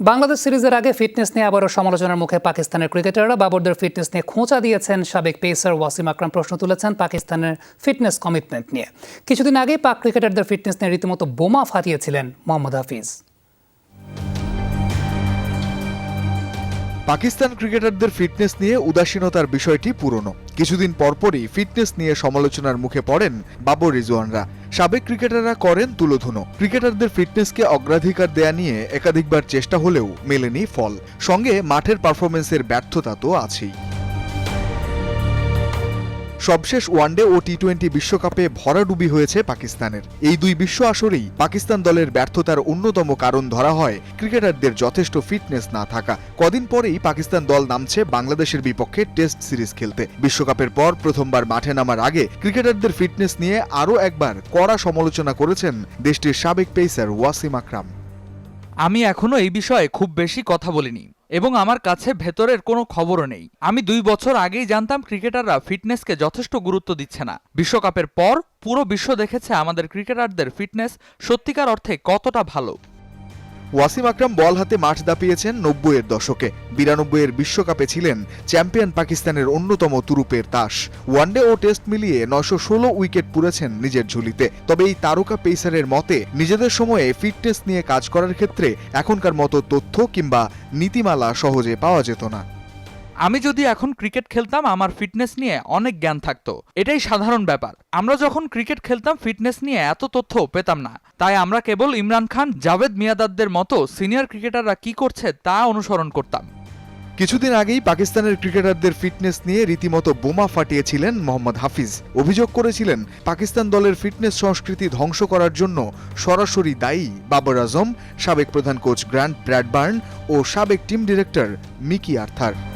বাংলাদেশ সিরিজের আগে ফিটনেস নিয়ে আবারও সমালোচনার মুখে পাকিস্তানের ক্রিকেটাররা। বাবরদের ফিটনেস নিয়ে খোঁচা দিয়েছেন সাবেক পেসার ওয়াসিম আকরাম। প্রশ্ন তুলেছেন পাকিস্তানের ফিটনেস কমিটমেন্ট নিয়ে। কিছুদিন আগে পাক ক্রিকেটারদের ফিটনেস নিয়ে রীতিমতো বোমা ফাটিয়েছিলেন মোহাম্মদ হাফিজ। পাকিস্তান ক্রিকেটারদের ফিটনেস নিয়ে উদাসীনতার বিষয়টি পুরনো। কিছুদিন পরপরই ফিটনেস নিয়ে সমালোচনার মুখে পড়েন বাবর রিজওয়ানরা। সাবেক ক্রিকেটাররা করেন তুলোধুনো ক্রিকেটারদের ফিটনেসকে অগ্রাধিকার দেয়া নিয়ে একাধিকবার চেষ্টা হলেও মেলেনি ফল। সঙ্গে মাঠের পারফরমেন্সের ব্যর্থতা তো আছেই। সবশেষ ওয়ানডে ও টি টোয়েন্টি বিশ্বকাপে ভরাডুবি হয়েছে পাকিস্তানের। এই দুই বিশ্ব আসরেই পাকিস্তান দলের ব্যর্থতার অন্যতম কারণ ধরা হয় ক্রিকেটারদের যথেষ্ট ফিটনেস না থাকা। কদিন পরেই পাকিস্তান দল নামছে বাংলাদেশের বিপক্ষে টেস্ট সিরিজ খেলতে। বিশ্বকাপের পর প্রথমবার মাঠে নামার আগে ক্রিকেটারদের ফিটনেস নিয়ে আরও একবার কড়া সমালোচনা করেছেন দেশটির সাবেক পেসার ওয়াসিম আকরাম। আমি এখনও এই বিষয়ে খুব বেশি কথা বলিনি। এবং আমার কাছে ভেতরের কোনো খবরও নেই। আমি দুই বছর আগেই জানতাম ক্রিকেটাররা ফিটনেসকে যথেষ্ট গুরুত্ব দিচ্ছে না। বিশ্বকাপের পর পুরো বিশ্ব দেখেছে আমাদের ক্রিকেটারদের ফিটনেস সত্যিকার অর্থে কতটা ভালো। ওয়াসিম আকরাম বল হাতে মাঠ দাপিয়েছেন নব্বইয়ের দশকে। বিরানব্বইয়ের বিশ্বকাপে ছিলেন চ্যাম্পিয়ন পাকিস্তানের অন্যতম তুরুপের তাস। ওয়ানডে ও টেস্ট মিলিয়ে নয়শো ষোলো উইকেট পুরেছেন নিজের ঝুলিতে। তবে এই তারকা পেসারের মতে, নিজেদের সময়ে ফিটনেস নিয়ে কাজ করার ক্ষেত্রে এখনকার মতো তথ্য কিংবা নীতিমালা সহজে পাওয়া যেত না। আমি যদি এখন ক্রিকেট খেলতাম, আমার ফিটনেস নিয়ে অনেক জ্ঞান থাকতো। এটাই সাধারণ ব্যাপার। আমরা যখন ক্রিকেট খেলতাম ফিটনেস নিয়ে এত তথ্য পেতাম না। তাই আমরা কেবল ইমরান খান, জাভেদ মিয়াদাদদের মতো সিনিয়র ক্রিকেটাররা কি করছে তা অনুসরণ করতাম। কিছুদিন আগেই পাকিস্তানের ক্রিকেটারদের ফিটনেস নিয়ে রীতিমতো বোমা ফাটিয়েছিলেন মোহাম্মদ হাফিজ। অভিযোগ করেছিলেন, পাকিস্তান দলের ফিটনেস সংস্কৃতি ধ্বংস করার জন্য সরাসরি দায়ী বাবর আজম, সাবেক প্রধান কোচ গ্র্যান্ড ব্র্যাডবার্ন ও সাবেক team director Mickey Arthur.